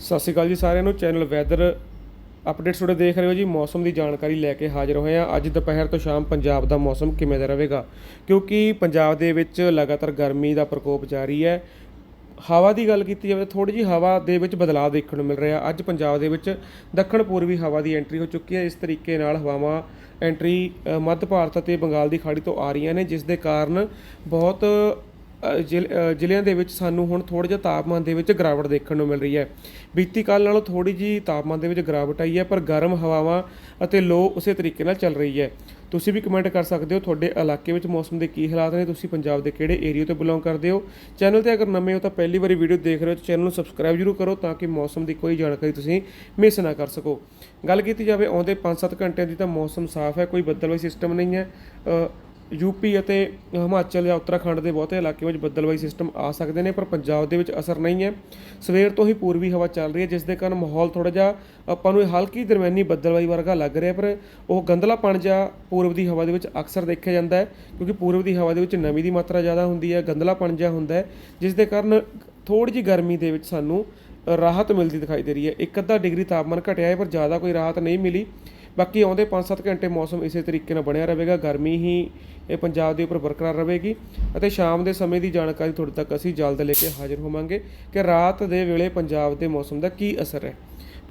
ਸਤਿ ਸ਼੍ਰੀ ਅਕਾਲ ਜੀ ਸਾਰਿਆਂ ਨੂੰ। ਚੈਨਲ ਵੈਦਰ ਅਪਡੇਟਸ ਤੁਹਾਡੇ ਦੇਖ ਰਹੇ ਹੋ ਜੀ। ਮੌਸਮ ਦੀ ਜਾਣਕਾਰੀ ਲੈ ਕੇ ਹਾਜ਼ਰ ਹੋਏ ਹਾਂ। ਅੱਜ ਦੁਪਹਿਰ ਤੋਂ ਸ਼ਾਮ ਪੰਜਾਬ ਦਾ ਮੌਸਮ ਕਿਵੇਂ ਦਾ ਰਹੇਗਾ? ਕਿਉਂਕਿ ਪੰਜਾਬ ਦੇ ਵਿੱਚ ਲਗਾਤਾਰ ਗਰਮੀ ਦਾ ਪ੍ਰਕੋਪ ਜਾਰੀ ਹੈ। ਹਵਾ ਦੀ ਗੱਲ ਕੀਤੀ ਜਾਵੇ ਥੋੜੀ ਜੀ ਹਵਾ ਦੇ ਵਿੱਚ ਬਦਲਾਅ ਦੇਖਣ ਨੂੰ ਮਿਲ ਰਿਹਾ। ਅੱਜ ਪੰਜਾਬ ਦੇ ਵਿੱਚ ਦੱਖਣ ਪੂਰਬੀ ਹਵਾ ਦੀ ਐਂਟਰੀ ਹੋ ਚੁੱਕੀ ਹੈ। ਇਸ ਤਰੀਕੇ ਨਾਲ ਹਵਾਵਾਂ ਐਂਟਰੀ ਮੱਧ ਭਾਰਤ ਅਤੇ ਬੰਗਾਲ ਦੀ ਖਾੜੀ ਤੋਂ ਆ ਰਹੀਆਂ ਨੇ, ਜਿਸ ਦੇ ਕਾਰਨ ਬਹੁਤ ਜ਼ਿਲ੍ਹਿਆਂ ਦੇ ਵਿੱਚ ਸਾਨੂੰ ਹੁਣ ਥੋੜ੍ਹਾ ਜਿਹਾ ਤਾਪਮਾਨ ਦੇ ਵਿੱਚ ਗਿਰਾਵਟ ਦੇਖਣ ਨੂੰ ਮਿਲ ਰਹੀ ਹੈ। ਬੀਤੀ ਕੱਲ ਨਾਲੋਂ ਥੋੜੀ ਜੀ ਤਾਪਮਾਨ ਦੇ ਵਿੱਚ ਗਿਰਾਵਟ ਆਈ ਹੈ, ਪਰ ਗਰਮ ਹਵਾਵਾਂ ਅਤੇ ਲੋ ਉਸੇ ਤਰੀਕੇ ਨਾਲ ਚੱਲ ਰਹੀ ਹੈ। ਤੁਸੀਂ ਵੀ ਕਮੈਂਟ ਕਰ ਸਕਦੇ ਹੋ ਤੁਹਾਡੇ ਇਲਾਕੇ ਵਿੱਚ ਮੌਸਮ ਦੇ ਕੀ ਹਾਲਾਤ ਨੇ, ਤੁਸੀਂ ਪੰਜਾਬ ਦੇ ਕਿਹੜੇ ਏਰੀਆ ਤੋਂ ਬਿਲੋਂਗ ਕਰਦੇ ਹੋ? ਚੈਨਲ ਤੇ ਅਗਰ ਨਵੇਂ ਹੋ ਤਾਂ ਪਹਿਲੀ ਵਾਰੀ ਵੀਡੀਓ ਦੇਖ ਰਹੇ ਹੋ ਤਾਂ ਚੈਨਲ ਨੂੰ ਸਬਸਕ੍ਰਾਈਬ ਜ਼ਰੂਰ ਕਰੋ ਤਾਂ ਕਿ ਮੌਸਮ ਦੀ ਕੋਈ ਜਾਣਕਾਰੀ ਤੁਸੀਂ ਮਿਸ ਨਾ ਕਰ ਸਕੋ। ਗੱਲ ਕੀਤੀ ਜਾਵੇ ਆਉਂਦੇ 5-7 ਘੰਟਿਆਂ ਦੀ ਤਾਂ ਮੌਸਮ ਸਾਫ਼ ਹੈ, ਕੋਈ ਬੱਦਲਵਾਈ ਸਿਸਟਮ ਨਹੀਂ ਹੈ। ਯੂਪੀ ਅਤੇ ਹਿਮਾਚਲ ਜਾਂ ਉੱਤਰਾਖੰਡ ਦੇ ਬਹੁਤੇ ਇਲਾਕੇ ਵਿੱਚ ਬੱਦਲਵਾਈ ਸਿਸਟਮ ਆ ਸਕਦੇ ਨੇ, ਪਰ ਪੰਜਾਬ ਦੇ ਵਿੱਚ ਅਸਰ ਨਹੀਂ ਹੈ। ਸਵੇਰ ਤੋਂ ਹੀ ਪੂਰਬੀ ਹਵਾ ਚੱਲ ਰਹੀ ਹੈ, ਜਿਸ ਦੇ ਕਾਰਨ ਮਾਹੌਲ ਥੋੜਾ ਜਿਹਾ ਆਪਾਂ ਨੂੰ ਹਲਕੀ ਦਰਮਿਆਨੀ ਬੱਦਲਵਾਈ ਵਰਗਾ ਲੱਗ ਰਿਹਾ, ਪਰ ਉਹ ਗੰਧਲਾਪਣ ਜਾਂ ਪੂਰਬ ਦੀ ਹਵਾ ਦੇ ਵਿੱਚ ਅਕਸਰ ਦੇਖਿਆ ਜਾਂਦਾ ਹੈ, ਕਿਉਂਕਿ ਪੂਰਬ ਦੀ ਹਵਾ ਦੇ ਵਿੱਚ ਨਮੀ ਦੀ ਮਾਤਰਾ ਜ਼ਿਆਦਾ ਹੁੰਦੀ ਹੈ, ਗੰਧਲਾਪਣ ਜਿਹਾ ਹੁੰਦਾ ਹੈ, ਜਿਸ ਦੇ ਕਾਰਨ ਥੋੜੀ ਜਿਹੀ ਗਰਮੀ ਦੇ ਵਿੱਚ ਸਾਨੂੰ ਰਾਹਤ ਮਿਲਦੀ ਦਿਖਾਈ ਦੇ ਰਹੀ ਹੈ। ਇੱਕ ਅੱਧਾ ਡਿਗਰੀ ਤਾਪਮਾਨ ਘਟਿਆ ਹੈ, ਪਰ ਜ਼ਿਆਦਾ ਕੋਈ ਰਾਹਤ ਨਹੀਂ ਮਿਲੀ। ਬਾਕੀ ਆਉਂਦੇ 5-7 ਘੰਟੇ ਮੌਸਮ ਇਸੇ ਤਰੀਕੇ ਨਾਲ ਬਣਿਆ ਰਹੇਗਾ। ਗਰਮੀ ਹੀ ਇਹ ਪੰਜਾਬ ਦੇ ਉੱਪਰ ਬਰਕਰਾਰ ਰਹੇਗੀ ਅਤੇ ਸ਼ਾਮ ਦੇ ਸਮੇਂ ਦੀ ਜਾਣਕਾਰੀ ਤੁਹਾਡੇ ਤੱਕ ਅਸੀਂ ਜਲਦ ਲੈ ਕੇ ਹਾਜ਼ਰ ਹੋਵਾਂਗੇ ਕਿ ਰਾਤ ਦੇ ਵੇਲੇ ਪੰਜਾਬ ਦੇ ਮੌਸਮ ਦਾ ਕੀ ਅਸਰ ਹੈ।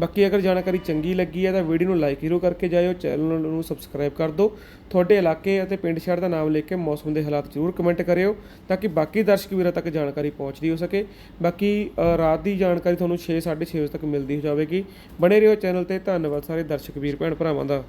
ਬਾਕੀ ਅਗਰ ਜਾਣਕਾਰੀ ਚੰਗੀ ਲੱਗੀ ਹੈ ਤਾਂ ਵੀਡੀਓ ਨੂੰ ਲਾਈਕ ਜ਼ਰੂਰ ਕਰਕੇ ਜਾਇਓ, ਚੈਨਲ ਨੂੰ ਸਬਸਕ੍ਰਾਈਬ ਕਰ ਦਿਓ। ਤੁਹਾਡੇ ਇਲਾਕੇ ਅਤੇ ਪਿੰਡ ਸ਼ਹਿਰ ਦਾ ਨਾਮ ਲੈ ਕੇ ਮੌਸਮ ਦੇ ਹਾਲਾਤ ਜ਼ਰੂਰ ਕਮੈਂਟ ਕਰਿਓ ਤਾਂ ਕਿ ਬਾਕੀ ਦਰਸ਼ਕ ਵੀਰਾਂ ਤੱਕ ਜਾਣਕਾਰੀ ਪਹੁੰਚਦੀ ਹੋ ਸਕੇ। ਬਾਕੀ ਰਾਤ ਦੀ ਜਾਣਕਾਰੀ ਤੁਹਾਨੂੰ 6 6:30 ਵਜੇ ਤੱਕ ਮਿਲਦੀ ਹੋ ਜਾਵੇਗੀ। ਬਣੇ ਰਹੋ ਚੈਨਲ ਤੇ। ਧੰਨਵਾਦ ਸਾਰੇ ਦਰਸ਼ਕ ਵੀਰ ਭੈਣ ਭਰਾਵਾਂ ਦਾ।